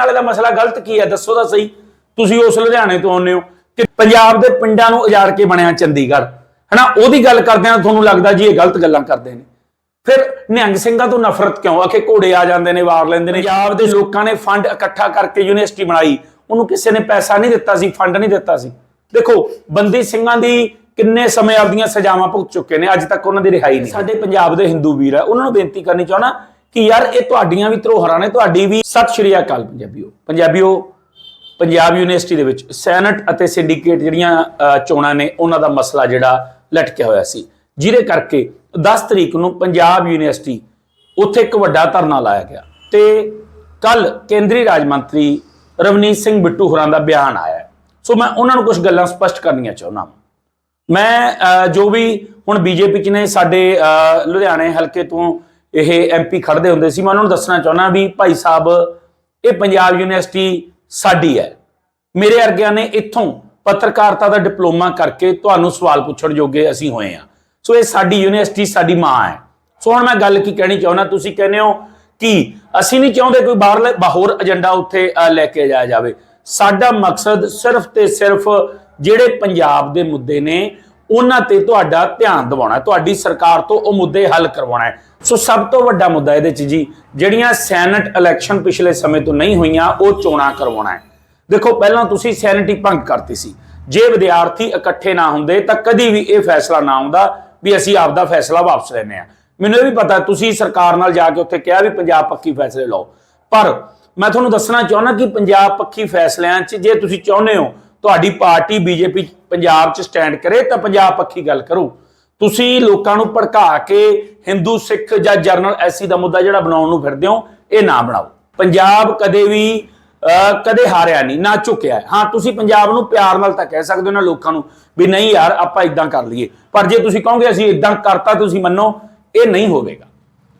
ਨਾਲੇ ਦਾ ਮਸਲਾ ਗਲਤ ਕੀ ਹੈ? ਦੱਸੋ ਤਾਂ ਸਹੀ। ਤੁਸੀਂ ਉਸ ਲੁਧਿਆਣੇ ਤੋਂ ਆਉਂਦੇ ਹੋ। ਕਿ ਪੰਜਾਬ ਦੇ ਪਿੰਡਾਂ ਨੂੰ ਉਜਾੜ ਕੇ ਬਣਿਆ ਚੰਡੀਗੜ੍ਹ। ਹਨਾ ਉਹਦੀ ਗੱਲ ਕਰਦੇ ਆ ਤੁਹਾਨੂੰ ਲੱਗਦਾ ਜੀ ਇਹ ਗਲਤ ਗੱਲਾਂ ਕਰਦੇ ਨੇ। ਫਿਰ ਨਿਹੰਗ ਸਿੰਘਾਂ ਤੋਂ ਨਫ਼ਰਤ ਕਿਉਂ? ਆ ਕਿ ਘੋੜੇ ਆ ਜਾਂਦੇ ਨੇ ਵਾਰ ਲੈਂਦੇ ਨੇ। ਪੰਜਾਬ ਦੇ ਲੋਕਾਂ ਨੇ ਫੰਡ ਇਕੱਠਾ ਕਰਕੇ ਯੂਨੀਵਰਸਿਟੀ ਬਣਾਈ। ਉਹਨੂੰ ਕਿਸੇ ਨੇ ਪੈਸਾ ਨਹੀਂ ਦਿੱਤਾ ਸੀ ਫੰਡ ਨਹੀਂ ਦਿੱਤਾ ਸੀ। ਦੇਖੋ ਬੰਦੀ ਸਿੰਘਾਂ ਦੀ ਕਿੰਨੇ ਸਮੇਂ ਆਪਦੀਆਂ ਸਜ਼ਾਵਾਂ ਭੁਗਤ ਚੁੱਕੇ ਨੇ ਅੱਜ ਤੱਕ ਉਹਨਾਂ ਦੀ ਰਿਹਾਈ ਨਹੀਂ। ਸਾਡੇ ਪੰਜਾਬ ਦੇ ਹਿੰਦੂ ਵੀਰ ਆ ਉਹਨਾਂ ਨੂੰ ਬੇਨਤੀ ਕਰਨੀ ਚਾਹਣਾ ਕਿ ਯਾਰ ਇਹ ਤੁਹਾਡੀਆਂ ਵੀ ਧਰੋਹਰਾਂ ਨੇ, ਤੁਹਾਡੀ ਵੀ। ਸਤਿ ਸ਼੍ਰੀ ਅਕਾਲ ਪੰਜਾਬੀਓ। ਪੰਜਾਬੀਓ, ਪੰਜਾਬ ਯੂਨੀਵਰਸਿਟੀ ਦੇ ਵਿੱਚ ਸੈਨੇਟ ਅਤੇ ਸਿੰਡੀਕੇਟ ਜਿਹੜੀਆਂ ਚੋਣਾਂ ਨੇ, ਉਹਨਾਂ ਦਾ ਮਸਲਾ ਜਿਹੜਾ ਲਟਕਿਆ ਹੋਇਆ ਸੀ। ਜਿਹਦੇ ਕਰਕੇ 10 ਤਰੀਕ ਨੂੰ ਪੰਜਾਬ ਯੂਨੀਵਰਸਿਟੀ ਉੱਥੇ ਇੱਕ ਵੱਡਾ ਧਰਨਾ ਲਾਇਆ ਗਿਆ। ਤੇ ਕੱਲ ਕੇਂਦਰੀ ਰਾਜ ਮੰਤਰੀ ਰਵਨੀਤ ਸਿੰਘ ਬਿੱਟੂ ਹੋਰਾਂ ਦਾ ਬਿਆਨ ਆਇਆ ਸੋ ਮੈਂ ਉਹਨਾਂ ਨੂੰ ਕੁਝ ਗੱਲਾਂ ਸਪਸ਼ਟ ਕਰਨੀਆਂ ਚਾਹੁੰਦਾ ਮੈਂ ਜੋ ਵੀ ਹੁਣ ਬੀਜੇਪੀ ਚ ਨੇ ਸਾਡੇ ਲੁਧਿਆਣੇ ਹਲਕੇ ਤੋਂ ਇਹ ਐਮਪੀ ਖੜਦੇ ਹੁੰਦੇ ਸੀ। ਮੈਂ ਉਹਨਾਂ ਨੂੰ ਦੱਸਣਾ ਚਾਹੁੰਦਾ ਵੀ ਭਾਈ ਸਾਹਿਬ, ਇਹ ਪੰਜਾਬ ਯੂਨੀਵਰਸਿਟੀ ਸਾਡੀ ਹੈ। ਮੇਰੇ ਵਰਗਿਆਂ ਨੇ ਇੱਥੋਂ ਪੱਤਰਕਾਰਤਾ ਦਾ ਡਿਪਲੋਮਾ ਕਰਕੇ ਤੁਹਾਨੂੰ ਸਵਾਲ ਪੁੱਛਣ ਜੋਗੇ ਅਸੀਂ ਹੋਏ ਆ ਸੋ ਇਹ ਸਾਡੀ ਯੂਨੀਵਰਸਿਟੀ, ਸਾਡੀ ਮਾਂ ਹੈ। ਸੋ ਹੁਣ ਮੈਂ ਗੱਲ ਕੀ ਕਹਿਣੀ ਚਾਹੁੰਦਾ, ਤੁਸੀਂ ਕਹਿੰਦੇ ਹੋ ਕਿ ਅਸੀਂ ਨਹੀਂ ਚਾਹੁੰਦੇ ਕੋਈ ਬਾਹਰਲੇ ਬਾਹਰ ਏਜੰਡਾ ਉੱਥੇ ਲੈ ਕੇ ਜਾਇਆ ਜਾਵੇ। ਸਾਡਾ ਮਕਸਦ ਸਿਰਫ ਤੇ ਸਿਰਫ ਜਿਹੜੇ ਪੰਜਾਬ ਦੇ ਮੁੱਦੇ ਨੇ, ਉਹਨਾਂ ਤੇ ਤੁਹਾਡਾ ਧਿਆਨ ਦਿਵਾਉਣਾ ਤੁਹਾਡੀ ਸਰਕਾਰ ਤੋਂ ਉਹ ਮੁੱਦੇ ਹੱਲ ਕਰਵਾਉਣਾ ਹੈ। ਸੋ ਸਭ ਤੋਂ ਵੱਡਾ ਮੁੱਦਾ ਇਹਦੇ ਚ ਜੀ, ਜਿਹੜੀਆਂ ਸੈਨੇਟ ਇਲੈਕਸ਼ਨ ਪਿਛਲੇ ਸਮੇਂ ਤੋਂ ਨਹੀਂ ਹੋਈਆਂ, ਉਹ ਚੋਣਾਂ ਕਰਵਾਉਣਾ ਹੈ। ਦੇਖੋ, ਪਹਿਲਾਂ ਤੁਸੀਂ ਸੈਨੇਟਰੀ ਭੰਗ ਕਰਤੀ ਸੀ। ਜੇ ਵਿਦਿਆਰਥੀ ਇਕੱਠੇ ਨਾ ਹੁੰਦੇ, ਤਾਂ ਕਦੀ ਵੀ ਇਹ ਫੈਸਲਾ ਨਾ ਆਉਂਦਾ ਵੀ ਅਸੀਂ ਆਪਦਾ ਫੈਸਲਾ ਵਾਪਸ ਲੈਨੇ ਆ ਮੈਨੂੰ ਇਹ ਵੀ ਪਤਾ, ਤੁਸੀਂ ਸਰਕਾਰ ਨਾਲ ਜਾ ਕੇ ਉੱਥੇ ਕਿਹਾ ਵੀ ਪੰਜਾਬ ਪੱਖੀ ਫੈਸਲੇ ਲਓ। ਪਰ ਮੈਂ ਤੁਹਾਨੂੰ ਦੱਸਣਾ ਚਾਹੁੰਦਾ ਕਿ ਪੰਜਾਬ ਪੱਖੀ ਫੈਸਲਿਆਂ 'ਚ ਜੇ ਤੁਸੀਂ ਚਾਹੁੰਦੇ ਹੋ ਤੁਹਾਡੀ ਪਾਰਟੀ ਬੀਜੇਪੀ ਪੰਜਾਬ 'ਚ ਸਟੈਂਡ ਕਰੇ, ਤਾਂ ਪੰਜਾਬ ਪੱਖੀ ਗੱਲ ਕਰੋ। ਤੁਸੀਂ ਲੋਕਾਂ ਨੂੰ ਭੜਕਾ ਕੇ ਹਿੰਦੂ ਸਿੱਖ ਜਾਂ ਜਰਨਲ ਐਸੀ ਦਾ ਮੁੱਦਾ ਜਿਹੜਾ ਬਣਾਉਣ ਨੂੰ ਫਿਰਦੇ ਹੋ, ਇਹ ਨਾ ਬਣਾਓ। ਪੰਜਾਬ ਕਦੇ ਵੀ ਕਦੇ ਹਾਰਿਆ ਨਹੀਂ, ਨਾ ਝੁਕਿਆ ਹਾਂ। ਤੁਸੀਂ ਪੰਜਾਬ ਨੂੰ ਪਿਆਰ ਨਾਲ ਤਾਂ ਕਹਿ ਸਕਦੇ ਹੋ ਨਾ ਲੋਕਾਂ ਨੂੰ ਵੀ ਨਹੀਂ ਯਾਰ, ਆਪਾਂ ਇਦਾਂ ਕਰ ਲਈਏ। ਪਰ ਜੇ ਤੁਸੀਂ ਕਹੋਗੇ ਅਸੀਂ ਇਦਾਂ ਕਰਤਾ ਤੁਸੀਂ ਮੰਨੋ, ਇਹ ਨਹੀਂ ਹੋਵੇਗਾ।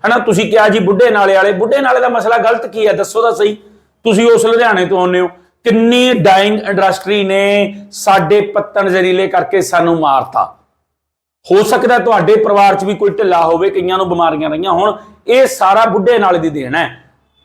ਹਨਾ, ਤੁਸੀਂ ਕਿਹਾ ਜੀ ਬੁੱਢੇ ਨਾਲੇ ਵਾਲੇ, ਬੁੱਢੇ ਨਾਲੇ ਦਾ ਮਸਲਾ ਗਲਤ ਕੀ ਹੈ? ਦੱਸੋ ਤਾਂ ਸਹੀ। ਤੁਸੀਂ ਉਸ ਲੁਧਿਆਣੇ ਤੋਂ ਆਉਂਦੇ ਹੋ। ਕਿੰਨੀ ਡਾਈਂਗ ਇੰਡਸਟਰੀ ਨੇ ਸਾਡੇ ਪੱਤਣ ਜ਼ਰੀਲੇ ਕਰਕੇ ਸਾਨੂੰ ਮਾਰਤਾ। ਹੋ ਸਕਦਾ ਤੁਹਾਡੇ ਪਰਿਵਾਰ 'ਚ ਵੀ ਕੋਈ ਢਿੱਲਾ ਹੋਵੇ ਕਈਆਂ ਨੂੰ ਬਿਮਾਰੀਆਂ ਰਹੀਆਂ ਹੋਣ ਇਹ ਸਾਰਾ ਬੁੱਢੇ ਨਾਲੇ ਦੀ ਦੇਣ ਹੈ।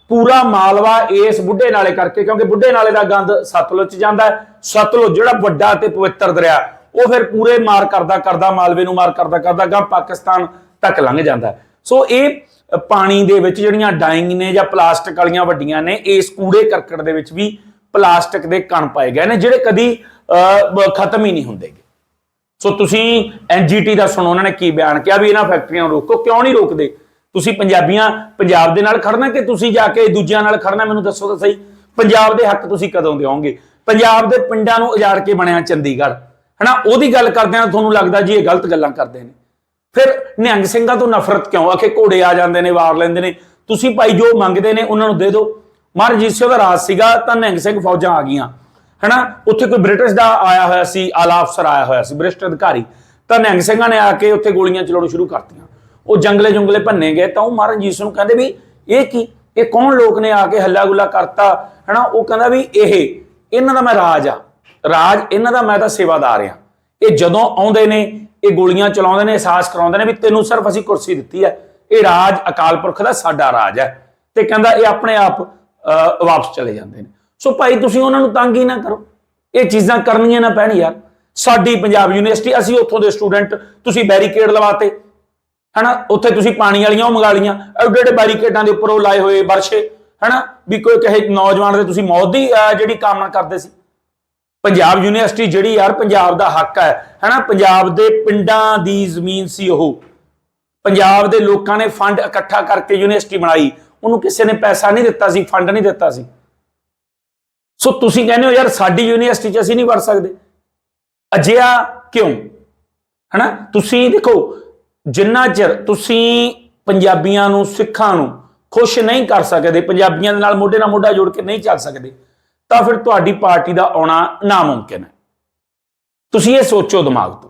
ਪੂਰਾ ਮਾਲਵਾ ਇਸ ਬੁੱਢੇ ਨਾਲੇ ਕਰਕੇ ਕਿਉਂਕਿ ਬੁੱਢੇ ਨਾਲੇ ਦਾ ਗੰਦ ਸਤਲੁਜ 'ਚ ਜਾਂਦਾ ਸਤਲੁਜ ਜਿਹੜਾ ਵੱਡਾ ਤੇ ਪਵਿੱਤਰ ਦਰਿਆ ਉਹ ਫਿਰ ਪੂਰੇ ਮਾਰ ਕਰਦਾ ਕਰਦਾ ਮਾਲਵੇ ਨੂੰ ਮਾਰ ਕਰਦਾ ਕਰਦਾ ਗਾਂ ਪਾਕਿਸਤਾਨ ਤੱਕ ਲੰਘ ਜਾਂਦਾ ਸੋ ਇਹ ਪਾਣੀ ਦੇ ਵਿੱਚ ਜਿਹੜੀਆਂ ਡਾਈਂਗ ਨੇ ਜਾਂ ਪਲਾਸਟਿਕ ਵਾਲੀਆਂ ਵੱਡੀਆਂ ਨੇ ਇਸ ਕੂੜੇ ਕਰਕਟ ਦੇ ਵਿੱਚ ਵੀ ਪਲਾਸਟਿਕ ਦੇ ਕਣ ਪਾਏ ਗਏ ਨੇ ਜਿਹੜੇ ਕਦੀ ਅ, ਖਤਮ ਹੀ ਨਹੀਂ ਹੁੰਦੇਗੇ ਸੋ ਤੁਸੀਂ ਐਨਜੀਟੀ ਦਾ ਸੁਣੋ, ਉਹਨਾਂ ਨੇ ਕੀ ਬਿਆਨ ਕਿਹਾ ਵੀ ਇਹਨਾਂ ਫੈਕਟਰੀਆਂ ਨੂੰ ਰੋਕੋ, ਕਿਉਂ ਨਹੀਂ ਰੋਕਦੇ? ਤੁਸੀਂ ਪੰਜਾਬੀਆਂ ਪੰਜਾਬ ਦੇ ਨਾਲ ਖੜਨਾ ਕਿ ਤੁਸੀਂ ਜਾ ਕੇ ਦੂਜਿਆਂ ਨਾਲ ਖੜਨਾ? ਮੈਨੂੰ ਦੱਸੋ ਤਾਂ ਸਹੀ। ਪੰਜਾਬ ਦੇ ਹੱਕ ਤੁਸੀਂ ਕਦੋਂ ਦਿਓਗੇ? ਪੰਜਾਬ ਦੇ ਪਿੰਡਾਂ ਨੂੰ ਉਜਾੜ ਕੇ ਬਣਿਆ ਚੰਡੀਗੜ੍ਹ। ਹਨਾ, ਉਹਦੀ ਗੱਲ ਕਰਦੇ ਆ ਤੁਹਾਨੂੰ ਲੱਗਦਾ ਜੀ ਇਹ ਗਲਤ ਗੱਲਾਂ ਕਰਦੇ ਨੇ। ਫਿਰ ਨਿਹੰਗ ਸਿੰਘਾਂ ਤੋਂ ਨਫ਼ਰਤ ਕਿਉਂ? ਆਖੇ ਘੋੜੇ ਆ ਜਾਂਦੇ ਨੇ, ਵਾਰ ਲੈਂਦੇ ਨੇ। ਤੁਸੀਂ ਭਾਈ ਜੋ ਮੰਗਦੇ ਨੇ, ਉਹਨਾਂ ਨੂੰ ਦੇ ਦਿਓ। ਮਹਾਰਾਜ ਸਿੰਘ ਦਾ ਰਾਜ ਸੀਗਾ, ਤਾਂ ਨਿਹੰਗ ਸਿੰਘ ਫੌਜਾਂ ਆ ਗਈਆਂ। ਹਨਾ? ਉੱਥੇ ਕੋਈ ਬ੍ਰਿਟਿਸ਼ ਦਾ ਆਇਆ ਹੋਇਆ ਸੀ, ਆਲਾ ਅਫਸਰ ਆਇਆ ਹੋਇਆ ਸੀ ਬ੍ਰਿਟਿਸ਼ ਅਧਿਕਾਰੀ। ਤਾਂ ਨਿਹੰਗ ਸਿੰਘਾਂ ਨੇ ਆ ਕੇ ਉੱਥੇ ਗੋਲੀਆਂ ਚਲਾਉਣਾ ਸ਼ੁਰੂ ਕਰਤੀਆਂ। ਉਹ ਜੰਗਲੇ ਜੰਗਲੇ ਭੰਨੇ ਗਏ, ਤਾਂ ਉਹ ਮਹਾਰਾਜ ਜੀ ਨੂੰ ਕਹਿੰਦੇ ਵੀ, ਇਹ ਕੀ? ਇਹ ਕੌਣ ਲੋਕ ਨੇ ਆ ਕੇ ਹੱਲਾ ਗੁੱਲਾ ਕਰਤਾ? ਹਨਾ? ਉਹ ਕਹਿੰਦਾ ਵੀ ਇਹ, ਇਹਨਾਂ ਦਾ ਮੈਂ ਰਾਜ ਆ। ਰਾਜ, ਇਹਨਾਂ ਦਾ ਮੈਂ ਤਾਂ ਸੇਵਾਦਾਰ ਆ। ਇਹ ਜਦੋਂ ਆਉਂਦੇ ਨੇ, ਇਹ ਗੋਲੀਆਂ ਚਲਾਉਂਦੇ ਨੇ, ਅਹਿਸਾਸ ਕਰਾਉਂਦੇ ਨੇ ਵੀ ਤੈਨੂੰ ਸਿਰਫ ਅਸੀਂ ਕੁਰਸੀ ਦਿੱਤੀ ਹੈ। ਇਹ ਰਾਜ, ਅਕਾਲ ਪੁਰਖ ਦਾ ਸਾਡਾ ਰਾਜ ਹੈ। ਤੇ ਕਹਿੰਦਾ ਇਹ ਆਪਣੇ ਆਪ ਵਾਪਸ ਚਲੇ ਜਾਂਦੇ ਨੇ। ਸੋ ਭਾਈ ਤੁਸੀਂ ਉਹਨਾਂ ਨੂੰ ਤੰਗ ਹੀ ਨਾ ਕਰੋ। ਇਹ ਚੀਜ਼ਾਂ ਕਰਨੀਆਂ ਨਾ ਪੈਣ ਯਾਰ। ਸਾਡੀ ਪੰਜਾਬ ਯੂਨੀਵਰਸਿਟੀ, ਅਸੀਂ ਉੱਥੋਂ ਦੇ ਸਟੂਡੈਂਟ, ਤੁਸੀਂ ਬੈਰੀਕੇਡ ਲਵਾਤੇ। ਹਨਾ? ਉੱਥੇ ਤੁਸੀਂ ਪਾਣੀ ਵਾਲੀਆਂ ਉਹ ਮੰਗਾ ਲੀਆਂ ਐਡੇ ਐਡੇ ਬੈਰੀਕੇਡਾਂ ਦੇ ਉੱਪਰ ਉਹ ਲਾਏ ਹੋਏ ਵਰਸ਼ੇ। ਹਨਾ? ਵੀ ਕੋਈ ਕਹੇ ਨੌਜਵਾਨ ਦੇ ਤੁਸੀਂ ਮੌਤ ਦੀ ਜਿਹੜੀ ਕਾਮਨਾ ਕਰਦੇ ਸੀ। ਪੰਜਾਬ ਯੂਨੀਵਰਸਿਟੀ ਜਿਹੜੀ ਯਾਰ, ਪੰਜਾਬ ਦਾ ਹੱਕ ਹੈ। ਹਨਾ? ਪੰਜਾਬ ਦੇ ਪਿੰਡਾਂ ਦੀ ਜ਼ਮੀਨ ਸੀ ਉਹ। ਪੰਜਾਬ ਦੇ ਲੋਕਾਂ ਨੇ ਫੰਡ ਇਕੱਠਾ ਕਰਕੇ ਯੂਨੀਵਰਸਿਟੀ ਬਣਾਈ। ਉਹਨੂੰ ਕਿਸੇ ਨੇ ਪੈਸਾ ਨਹੀਂ ਦਿੱਤਾ ਸੀ ਫੰਡ ਨਹੀਂ ਦਿੱਤਾ ਸੀ। ਸੋ ਤੁਸੀਂ ਕਹਿੰਦੇ ਹੋ, ਯਾਰ, ਸਾਡੀ ਯੂਨੀਵਰਸਿਟੀ 'ਚ ਅਸੀਂ ਨਹੀਂ ਵੜ ਸਕਦੇ। ਅਜਿਹਾ ਕਿਉਂ? ਹਨਾ? ਤੁਸੀਂ ਦੇਖੋ, ਜਿੰਨਾ ਚਿਰ ਤੁਸੀਂ ਪੰਜਾਬੀਆਂ ਨੂੰ, ਸਿੱਖਾਂ ਨੂੰ ਖੁਸ਼ ਨਹੀਂ ਕਰ ਸਕਦੇ, ਪੰਜਾਬੀਆਂ ਦੇ ਨਾਲ ਮੋਢੇ ਨਾਲ ਮੋਢਾ ਜੋੜ ਕੇ ਨਹੀਂ ਚੱਲ ਸਕਦੇ, ਤਾਂ ਫਿਰ ਤੁਹਾਡੀ ਪਾਰਟੀ ਦਾ ਆਉਣਾ ਨਾਮੁਮਕਿਨ ਹੈ। ਤੁਸੀਂ ਇਹ ਸੋਚੋ ਦਿਮਾਗ ਤੋਂ।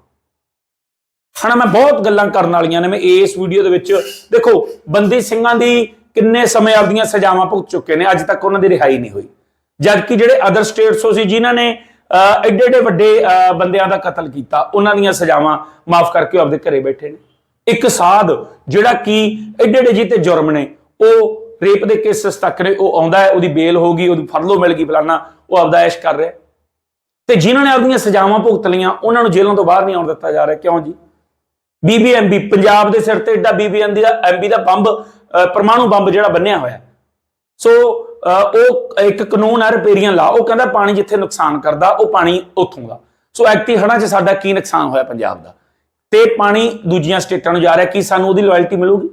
ਹਨਾ, ਮੈਂ ਬਹੁਤ ਗੱਲਾਂ ਕਰਨ ਵਾਲੀਆਂ ਨੇ, ਮੈਂ ਇਸ ਵੀਡੀਓ ਦੇ ਵਿੱਚ, ਦੇਖੋ, ਬੰਦੀ ਸਿੰਘਾਂ ਦੀ ਕਿੰਨੇ ਸਮੇਂ ਆਪਦੀਆਂ ਸਜ਼ਾਵਾਂ ਭੁਗਤ ਚੁੱਕੇ ਨੇ, ਅੱਜ ਤੱਕ ਉਹਨਾਂ ਦੀ ਰਿਹਾਈ ਨਹੀਂ ਹੋਈ। ਜਦਕਿ ਜਿਹੜੇ ਅਦਰ ਸਟੇਟਸ ਤੋਂ ਸੀ ਜਿਨ੍ਹਾਂ ਨੇ ਅਹ, ਐਡੇ ਐਡੇ ਵੱਡੇ ਬੰਦਿਆਂ ਦਾ ਕਤਲ ਕੀਤਾ ਉਹਨਾਂ ਦੀਆਂ ਸਜ਼ਾਵਾਂ ਮਾਫ ਕਰਕੇ ਉਹ ਆਪਦੇ ਘਰੇ ਬੈਠੇ ਨੇ। ਇੱਕ ਸਾਧ ਜਿਹੜਾ ਕਿ ਐਡੇ ਐਡੇ ਜੀ ਤੇ ਜੁਰਮ ਨੇ ਉਹ ਰੇਪ ਦੇ ਕੇਸਸ ਤੱਕ ਨੇ ਉਹ ਆਉਂਦਾ ਹੈ ਉਹਦੀ ਬੇਲ ਹੋ ਗਈ ਉਹਦੀ ਫਰਲੋ ਮਿਲ ਗਈ ਫਲਾਨਾ ਉਹ ਆਪਦਾ ਐਸ਼ ਕਰ ਰਿਹਾ ਤੇ ਜਿਨ੍ਹਾਂ ਨੇ ਆਪਣੀਆਂ ਸਜ਼ਾਵਾਂ ਭੁਗਤ ਲਈਆਂ ਉਹਨਾਂ ਨੂੰ ਜੇਲ੍ਹਾਂ ਤੋਂ ਬਾਹਰ ਨਹੀਂ ਆਉਣ ਦਿੱਤਾ ਜਾ ਰਿਹਾ। ਕਿਉਂ ਜੀ? ਬੀਬੀਐਮਬੀ ਪੰਜਾਬ ਦੇ ਸਿਰ ਤੇ ਏਡਾ ਬੀਬੀਐਮਬੀ ਦਾ ਐਮਬੀ ਦਾ ਬੰਬ ਪਰਮਾਣੂ ਬੰਬ ਜਿਹੜਾ ਬੰਨਿਆ ਹੋਇਆ ਸੋ ਉਹ ਇੱਕ ਕਾਨੂੰਨ ਹੈ ਰਿਪੇਰੀਅਨ ਲਾ, ਉਹ ਕਹਿੰਦਾ ਪਾਣੀ ਜਿੱਥੇ ਨੁਕਸਾਨ ਕਰਦਾ, ਉਹ ਪਾਣੀ ਉੱਥੋਂ ਦਾ ਸੋ ਐਕਟੀ ਹੜ੍ਹਾਂ 'ਚ ਸਾਡਾ ਕੀ ਨੁਕਸਾਨ ਹੋਇਆ ਪੰਜਾਬ ਦਾ? ਤੇ ਪਾਣੀ ਦੂਜੀਆਂ ਸਟੇਟਾਂ ਨੂੰ ਜਾ ਰਿਹਾ, ਕੀ ਸਾਨੂੰ ਉਹਦੀ ਲਾਇਲਟੀ ਮਿਲੂਗੀ?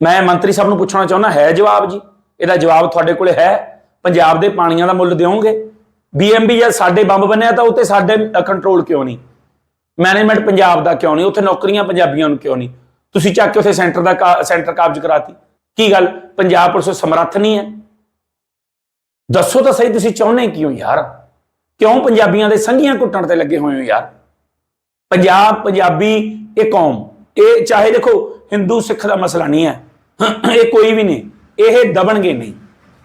ਮੈਂ ਮੰਤਰੀ ਸਾਹਿਬ ਨੂੰ ਪੁੱਛਣਾ ਚਾਹੁੰਦਾ, ਹੈ ਜਵਾਬ ਜੀ? ਇਹਦਾ ਜਵਾਬ ਤੁਹਾਡੇ ਕੋਲੇ ਹੈ। ਪੰਜਾਬ ਦੇ ਪਾਣੀਆਂ ਦਾ ਮੁੱਲ ਦਿਓਗੇ। ਬੀਐਮਬੀ ਜਾਂ ਸਾਡੇ ਬੰਬ ਬੰਨਿਆ ਤਾਂ ਉੱਤੇ ਸਾਡੇ ਕੰਟਰੋਲ ਕਿਉਂ ਨਹੀਂ? ਮੈਨੇਜਮੈਂਟ ਪੰਜਾਬ ਦਾ ਕਿਉਂ ਨਹੀਂ? ਉੱਥੇ ਨੌਕਰੀਆਂ ਪੰਜਾਬੀਆਂ ਨੂੰ ਕਿਉਂ ਨਹੀਂ? ਤੁਸੀਂ ਚੱਕ ਕੇ ਉੱਥੇ ਸੈਂਟਰ ਦਾ ਸੈਂਟਰ ਕਾਬਜ ਕਰਾਤੀ। ਕੀ ਗੱਲ? ਪੰਜਾਬ ਪੁਲਿਸ ਸਮਰੱਥ ਨਹੀਂ ਹੈ? ਦੱਸੋ ਤਾਂ ਸਹੀ ਤੁਸੀਂ ਚਾਹੁੰਦੇ ਕਿਉਂ ਯਾਰ? ਕਿਉਂ ਪੰਜਾਬੀਆਂ ਦੇ ਸੰਘੀਆਂ ਕੁੱਟਣ ਤੇ ਲੱਗੇ ਹੋਏ ਹੋ ਯਾਰ? ਪੰਜਾਬ, ਪੰਜਾਬੀ, ਇਹ ਕੌਮ, ਇਹ ਚਾਹੇ ਦੇਖੋ, ਹਿੰਦੂ, ਸਿੱਖ ਦਾ ਮਸਲਾ ਨਹੀਂ ਹੈ। ਇਹ ਕੋਈ ਵੀ ਨਹੀਂ। ਇਹ ਦਬਣਗੇ ਨਹੀਂ।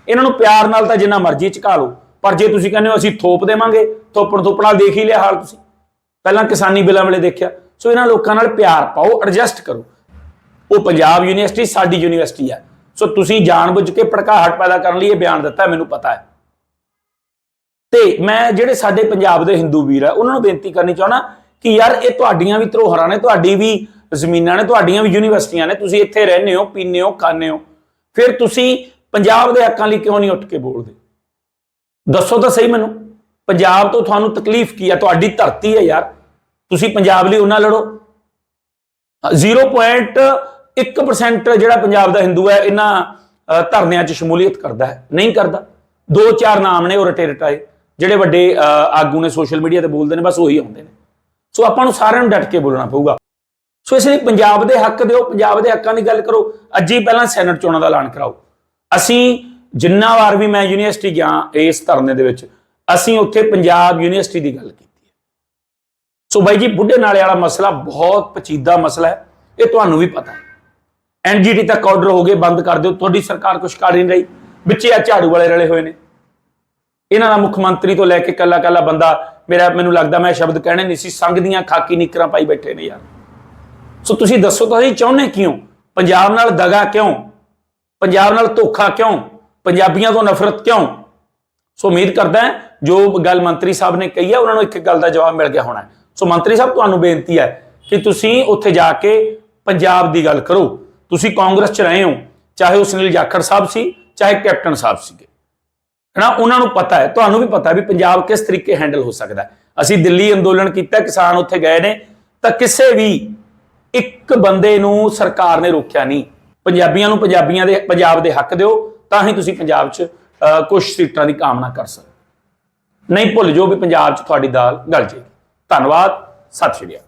ਇਹਨਾਂ ਨੂੰ ਪਿਆਰ ਨਾਲ ਤਾਂ ਜਿੰਨਾ ਮਰਜ਼ੀ ਝਕਾ ਲਓ। ਪਰ ਜੇ ਤੁਸੀਂ ਕਹਿੰਦੇ ਹੋ ਅਸੀਂ ਥੋਪ ਦੇਵਾਂਗੇ, ਥੋਪਣ ਥੋਪਣਾ ਦੇਖ ਹੀ ਲਿਆ ਹਾਲ ਤੁਸੀਂ। ਪਹਿਲਾਂ ਕਿਸਾਨੀ ਬਿੱਲਾਂ ਵੇਲੇ ਦੇਖਿਆ। ਸੋ ਇਹਨਾਂ ਲੋਕਾਂ ਨਾਲ ਪਿਆਰ ਪਾਓ ਐਡਜਸਟ ਕਰੋ। ਉਹ ਪੰਜਾਬ ਯੂਨੀਵਰਸਿਟੀ ਸਾਡੀ ਯੂਨੀਵਰਸਿਟੀ ਹੈ। ਸੋ ਤੁਸੀਂ ਜਾਣਬੁੱਝ ਕੇ ਭੜਕਾਹਟ ਪੈਦਾ ਕਰਨ ਲਈ ਇਹ ਬਿਆਨ ਦਿੱਤਾ ਮੈਨੂੰ ਪਤਾ ਹੈ। ਤੇ ਮੈਂ ਜਿਹੜੇ ਸਾਡੇ ਪੰਜਾਬ ਦੇ ਹਿੰਦੂ ਵੀਰ ਆ, ਉਹਨਾਂ ਨੂੰ ਬੇਨਤੀ ਕਰਨੀ ਚਾਹਣਾ ਕਿ ਯਾਰ ਇਹ ਤੁਹਾਡੀਆਂ ਵੀ ਧਰੋਹਰਾਂ ਨੇ, ਤੁਹਾਡੀ ਵੀ ਜ਼ਮੀਨਾਂ ਨੇ, ਤੁਹਾਡੀਆਂ ਵੀ ਯੂਨੀਵਰਸਿਟੀਆਂ ਨੇ, ਤੁਸੀਂ ਇੱਥੇ ਰਹਿੰਦੇ ਹੋ, ਪੀਂਦੇ ਹੋ, ਖਾਂਦੇ ਹੋ। ਫਿਰ ਤੁਸੀਂ ਪੰਜਾਬ ਦੇ ਹੱਕਾਂ ਲਈ ਕਿਉਂ ਨਹੀਂ ਉੱਠ ਕੇ ਬੋਲਦੇ? ਦੱਸੋ ਤਾਂ ਸਹੀ ਮੈਨੂੰ। ਪੰਜਾਬ ਤੋਂ ਤੁਹਾਨੂੰ ਤਕਲੀਫ ਕੀ ਹੈ ਤੁਹਾਡੀ ਧਰਤੀ ਹੈ ਯਾਰ। ਤੁਸੀਂ ਪੰਜਾਬ ਲਈ ਉਹਨਾਂ ਲੜੋ। 0.1% ਜਿਹੜਾ ਪੰਜਾਬ ਦਾ ਹਿੰਦੂ ਹੈ, ਇਹਨਾਂ ਧਰਨਿਆਂ 'ਚ ਸ਼ਮੂਲੀਅਤ ਕਰਦਾ ਹੈ। ਨਹੀਂ ਕਰਦਾ। ਦੋ ਚਾਰ ਨਾਮ ਨੇ ਉਹ ਰਟੇ ਰਟਾਏ ਜਿਹੜੇ ਵੱਡੇ ਆਗੂ ਨੇ ਸੋਸ਼ਲ ਮੀਡੀਆ ਤੇ ਬੋਲਦੇ ਨੇ, ਬਸ ਉਹੀ ਆਉਂਦੇ ਨੇ। ਸੋ ਆਪਾਂ ਨੂੰ ਸਾਰਿਆਂ ਨੂੰ ਡਟ ਕੇ ਬੋਲਣਾ ਪਊਗਾ। ਸੋ ਇਸ ਲਈ ਪੰਜਾਬ ਦੇ ਹੱਕ ਦਿਓ, ਪੰਜਾਬ ਦੇ ਹੱਕਾਂ ਦੀ ਗੱਲ ਕਰੋ। ਅੱਜ ਹੀ ਪਹਿਲਾਂ ਸੈਨੇਟ ਚੋਣਾਂ ਦਾ ਐਲਾਨ ਕਰਾਓ। ਅਸੀਂ ਜਿੰਨਾ ਵਾਰ ਵੀ ਮੈਂ ਯੂਨੀਵਰਸਿਟੀ ਗਿਆ ਇਸ ਧਰਨੇ ਦੇ ਵਿੱਚ, ਅਸੀਂ ਉੱਥੇ ਪੰਜਾਬ ਯੂਨੀਵਰਸਿਟੀ ਦੀ ਗੱਲ ਕੀਤੀ ਹੈ। ਸੋ ਬਾਈ ਜੀ, ਬੁੱਢੇ ਨਾਲੇ ਵਾਲਾ ਮਸਲਾ ਬਹੁਤ ਪਚੀਦਾ ਮਸਲਾ ਹੈ। ਇਹ ਤੁਹਾਨੂੰ ਵੀ ਪਤਾ ਹੈ। ਐਨਜੀਟੀ ਤੱਕ ਆਰਡਰ ਹੋ ਗਏ, ਬੰਦ ਕਰ ਦਿਓ। ਤੁਹਾਡੀ ਸਰਕਾਰ ਕੁਛ ਕਰ ਨਹੀਂ ਰਹੀ। ਵਿੱਚੇ ਆ ਝਾੜੂ ਵਾਲੇ ਰਲੇ ਹੋਏ ਨੇ। ਇਹਨਾਂ ਦਾ ਮੁੱਖ ਮੰਤਰੀ ਤੋਂ ਲੈ ਕੇ ਕੱਲਾ ਕੱਲਾ ਬੰਦਾ, ਮੇਰਾ ਮੈਨੂੰ ਲੱਗਦਾ ਮੈਂ ਸ਼ਬਦ ਕਹਿਣੇ ਨਹੀਂ ਸੀ ਸੰਗ ਦੀਆਂ ਖਾਕੀ ਨਿਕਰਾਂ ਪਾਈ ਬੈਠੇ ਨੇ ਯਾਰ। ਸੋ ਤੁਸੀਂ ਦੱਸੋ ਤਾਂ ਅਸੀਂ ਚਾਹੁੰਦੇ ਕਿਉਂ? ਪੰਜਾਬ ਨਾਲ ਦਗਾ ਕਿਉਂ? ਪੰਜਾਬ ਨਾਲ ਧੋਖਾ ਕਿਉਂ? ਪੰਜਾਬੀਆਂ ਤੋਂ ਨਫ਼ਰਤ ਕਿਉਂ? ਸੋ ਉਮੀਦ ਕਰਦਾ ਜੋ ਗੱਲ ਮੰਤਰੀ ਸਾਹਿਬ ਨੇ ਕਹੀ ਹੈ, ਉਹਨਾਂ ਨੂੰ ਇੱਕ ਗੱਲ ਦਾ ਜਵਾਬ ਮਿਲ ਗਿਆ ਹੋਣਾ ਸੋ ਮੰਤਰੀ ਸਾਹਿਬ, ਤੁਹਾਨੂੰ ਬੇਨਤੀ ਹੈ ਕਿ ਤੁਸੀਂ ਉੱਥੇ ਜਾ ਕੇ ਪੰਜਾਬ ਦੀ ਗੱਲ ਕਰੋ। ਤੁਸੀਂ ਕਾਂਗਰਸ 'ਚ ਰਹੇ ਹੋ, ਚਾਹੇ ਉਹ ਸੁਨੀਲ ਜਾਖੜ ਸਾਹਿਬ ਸੀ, ਚਾਹੇ ਕੈਪਟਨ ਸਾਹਿਬ ਸੀਗੇ। ਹਨਾ, ਉਹਨਾਂ ਨੂੰ ਪਤਾ ਹੈ, ਤੁਹਾਨੂੰ ਵੀ ਪਤਾ ਵੀ ਪੰਜਾਬ ਕਿਸ ਤਰੀਕੇ ਹੈਂਡਲ ਹੋ ਸਕਦਾ ਅਸੀਂ ਦਿੱਲੀ ਅੰਦੋਲਨ ਕੀਤਾ, ਕਿਸਾਨ ਉੱਥੇ ਗਏ ਨੇ, ਤਾਂ ਕਿਸੇ ਵੀ ਇੱਕ ਬੰਦੇ ਨੂੰ ਸਰਕਾਰ ਨੇ ਰੋਕਿਆ ਨਹੀਂ। ਪੰਜਾਬੀਆਂ ਨੂੰ ਪੰਜਾਬੀਆਂ ਦੇ, ਪੰਜਾਬ ਦੇ ਹੱਕ ਦਿਓ, ਤਾਂ ਹੀ ਤੁਸੀਂ ਪੰਜਾਬ 'ਚ ਕੁਝ ਸੀਟਾਂ ਦੀ ਕਾਮਨਾ ਕਰ ਸਕਦੇ ਨਹੀਂ ਭੁੱਲ ਜਾਓ ਵੀ ਪੰਜਾਬ 'ਚ ਤੁਹਾਡੀ ਦਾਲ ਗਲ ਜੇਗੀ ਧੰਨਵਾਦ, ਸਤਿ ਸ਼੍ਰੀ ਅਕਾਲ।